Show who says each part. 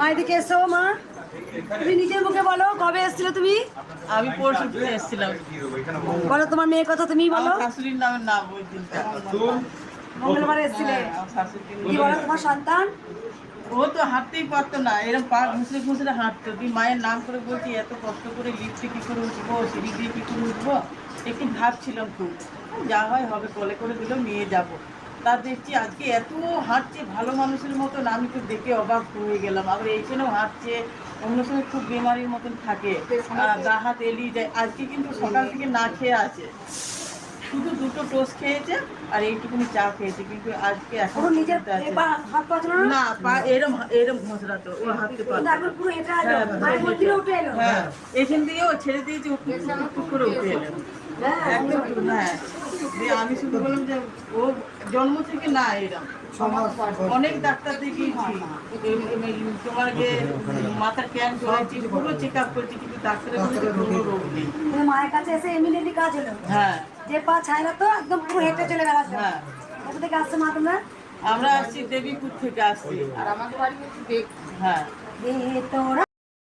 Speaker 1: মা এদিকে এসো মা। তুমি নিজের মুখে বলো কবে এসেছিলে তুমি?
Speaker 2: আমি পরশু দিন এসেছিলাম।
Speaker 1: বলো তোমার মেয়ের কথা তুমি বলো।
Speaker 2: শাশুড়ির নামের নাম ওই দিনটা।
Speaker 1: মঙ্গলবার এসেছিলে।
Speaker 2: হ্যাঁ,
Speaker 1: কি বলো তোমার সন্তান?
Speaker 2: ও তো হাঁটতেই পারতো না এরকম পা ঘুষলে ঘুষলে হাঁটতো। তুই মায়ের নাম করে বলছি এত কষ্ট করে লিফটে কী করে উঠবো সিঁড়ি দিয়ে কী করে উঠবো? একটু ভাবছিলাম খুব। যা হয় হবে কলে করে দিলেও নিয়ে যাব। তা দেখছি আজকে এত হাঁটছে ভালো মানুষের মতন আমি তো দেখে অবাক হয়ে গেলাম। আবার এইখানেও হাঁটছে অন্য সময় খুব বেমারির মতন থাকে। গা হাত এলিয়ে যায়। আজকে কিন্তু সকাল থেকে না খেয়ে আছে। শুধু দুটো টোস্ট খেয়েছে আর এইটুকুনি চা খেয়েছে কিন্তু আজকে এখন
Speaker 1: নিজের হাত পা না?
Speaker 2: পা এরম এরম
Speaker 1: এখন পুরো এটা
Speaker 2: হ্যাঁ,
Speaker 1: মায়ের মধ্যে উঠে এলো।
Speaker 2: হ্যাঁ এখান দিয়ে ও ছেড়ে দিয়েছে টুক করে উঠে এলো। একদম হ্যাঁ। দিয়ে আমি শুধু বললাম যে ও জন্ম থেকে না এরম অনেক ডাক্তার দেখিয়েছি। তোমার যে মাথার ক্যান করেছি পুরো চেক আপ করছি কিন্তু ডাক্তারের কোনো রোগ নেই।
Speaker 1: মায়ের কাছে এসে এমনিলি কাজ হলো
Speaker 2: হ্যাঁ।
Speaker 1: যে পা ছাইরা তো একদম পুরো হেঁটে চলে গেল
Speaker 2: হ্যাঁ।
Speaker 1: কোথা থেকে আসছে মা তোমরা?
Speaker 2: আমরা আসছি দেবীপুর থেকে আসছি।
Speaker 3: আর আমাদের বাড়ি হচ্ছে দেখ
Speaker 2: হ্যাঁ।
Speaker 1: তোরা